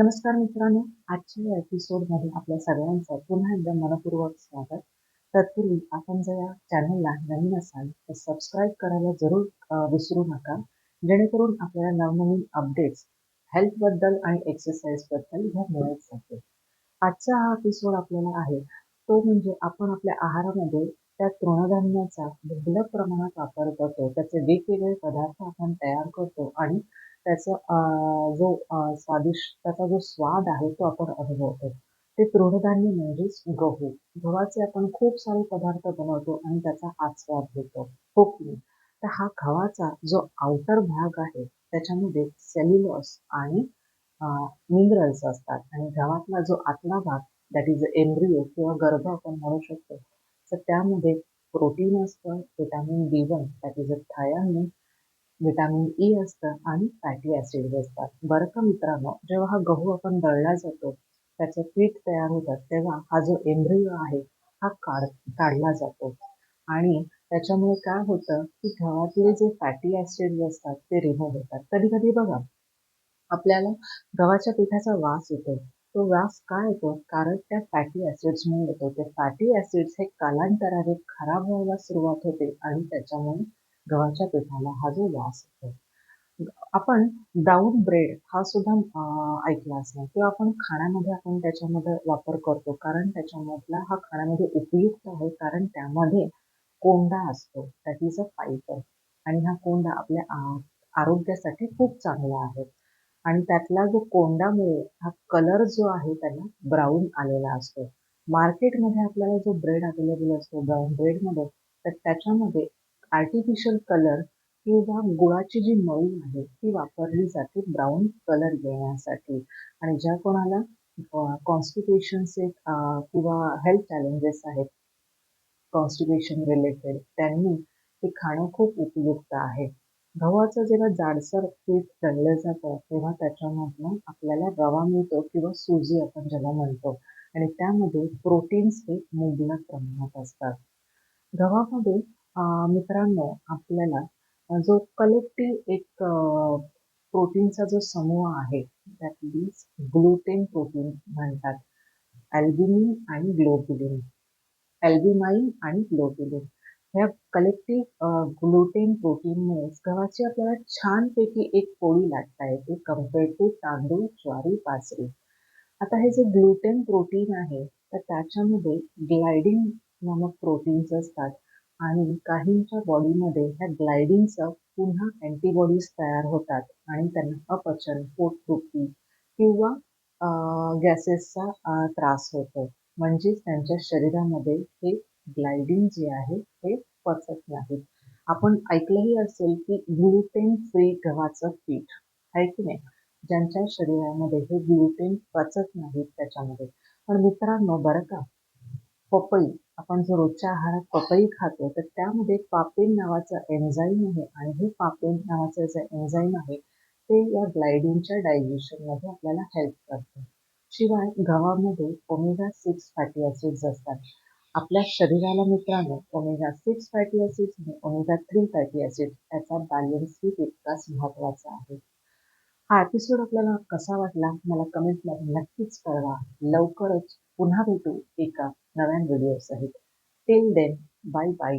नमस्कार मित्रांनो आजच्या या एपिसोडमध्ये आपल्या सगळ्यांचं पुन्हा एकदा मनपूर्वक स्वागत. तत्पूर्वी आपण जर या चॅनलला नवीन असाल तर सबस्क्राईब करायला जरूर विसरू नका. जेणेकरून आपल्याला नवनवीन अपडेट्स हेल्थबद्दल आणि एक्सरसाइजबद्दल ह्या मिळत जाते आजचा हा एपिसोड आपल्याला आहे तो म्हणजे आपण आपल्या आहारामध्ये त्या तृणधान्याचा मुबलक प्रमाणात वापर करतो. त्याचे वेगवेगळे पदार्थ आपण तयार करतो आणि त्याचा जो स्वादिष्ट त्याचा जो स्वाद आहे तो आपण अनुभवतो. ते तृणधान्य म्हणजेच गहू. गव्हाचे आपण खूप सारे पदार्थ बनवतो आणि त्याचा आस्वाद घेतो. हो कोकणी तर हा गव्हाचा जो आउटर भाग आहे त्याच्यामध्ये सेल्युलॉस आणि मिनरल्स असतात. आणि गव्हातला जो आतला भाग दॅट इज एम्ब्रिओ किंवा गर्भ आपण म्हणू शकतो तर त्यामध्ये प्रोटीन असतं vitamin B one that is a thiamine vitamin E e असतं आणि फॅटी ॲसिड्स असतात बरं का मित्रांनो जेव्हा हा गहू आपण दळला जातो त्याचं पीठ तयार होतात तेव्हा हा जो एम्ब्रियो आहे हा काढ काढला जातो. आणि त्याच्यामुळे काय होतं की गव्हातले जे फॅटी ॲसिड्स असतात ते रिमूव्ह होतात. कधी कधी बघा आपल्याला गव्हाच्या पिठाचा वास येतो. तो वास का येतो? कारण त्या फॅटी ॲसिड्समुळे येतो. ते फॅटी ॲसिड्स हे कालांतराने खराब व्हायला सुरुवात होते आणि त्याच्यामुळे गव्हाच्या पिठाला हा जो वास येतो आपण ब्राऊन ब्रेड हा सुद्धा ऐकला असेल. किंवा आपण खाण्यामध्ये आपण त्याच्यामध्ये वापर करतो. कारण त्याच्यामधला हा खाण्यामध्ये उपयुक्त आहे. कारण त्यामध्ये कोंडा असतो. दॅट इज अ फायबर आणि हा कोंडा आपल्या आरोग्यासाठी खूप चांगला आहे. आणि त्यातला जो कोंडामुळे हा कलर जो आहे त्याला ब्राऊन आलेला असतो. मार्केटमध्ये आपल्याला जो ब्रेड अवेलेबल असतो ब्राऊन ब्रेडमध्ये तर त्याच्यामध्ये आर्टिफिशियल कलर किंवा गुळाची जी मळी आहे ती वापरली जाते ब्राऊन कलर येण्यासाठी आणि ज्या कोणाला कॉन्स्टिपेशनचे किंवा हेल्थ चॅलेंजेस आहेत कॉन्स्टिपेशन रिलेटेड त्यांनी ते खाणं खूप उपयुक्त आहे. गव्हाचं जेव्हा जाडसर पीठ दळलं जातं तेव्हा त्याच्यामधनं आपल्याला रवा मिळतो किंवा सुजी आपण ज्याला म्हणतो. आणि त्यामध्ये प्रोटीन्स हे मुबलक प्रमाणात असतात. गव्हामध्ये मित्रांनो आपल्याला जो कलेक्टिव्ह एक प्रोटीनचा जो समूह आहे त्यातली मीन्स ग्लुटेन प्रोटीन म्हणतात. अल्ब्युमिन आणि ग्लोबुलिन अल्ब्युमाइन आणि ग्लोबुलिन ह्या कलेक्टिव्ह ग्लुटेन प्रोटीनमुळे गव्हाची आपल्याला छानपैकी एक पोळी लाटता येते कंपेअर टू तांदूळ ज्वारी बाजरी. आता हे जे ग्लुटेन प्रोटीन आहे तर त्याच्यामध्ये ग्लायडिंग नामक प्रोटीन्स असतात. आणि काहींच्या बॉडीमध्ये ह्या ग्लायडिंगचं पुन्हा अँटीबॉडीज तयार होतात आणि त्यांना अपचन पोटदुखी किंवा गॅसेसचा त्रास होतो. म्हणजेच त्यांच्या शरीरामध्ये हे ग्लायडिंग जे आहे ते पचत नाही आपण ऐकलंही असेल की ग्लुटेन फ्री गव्हाचं पीठ आहे की नाही? ज्यांच्या शरीरामध्ये हे ग्लुटेन पचत नाहीत त्याच्यामध्ये. पण मित्रांनो बरं का? पपई आपण जो रोजच्या आहारात पपई खातो तर त्यामध्ये पापेन नावाचं एन्झाईम आहे आणि हे पापेन नावाचं जे एन्झाईम आहे ते या ग्लायडिनच्या डायजेशनमध्ये आपल्याला हेल्प करतं. शिवाय गव्हामध्ये ओमेगा सिक्स फॅटी ॲसिड्स असतात. आपल्या शरीराला मित्रांनो ओमेगा सिक्स फॅटी ॲसिड्स आणि ओमेगा थ्री फॅटी ॲसिड्स याचा बॅलन्सही तितकाच महत्त्वाचा आहे. हा एपिसोड आपल्याला कसा वाटला मला कमेंटमध्ये नक्कीच कळवा. लवकरच पुन्हा भेटू एका नव्या व्हिडिओसहित टिल देन बाय बाय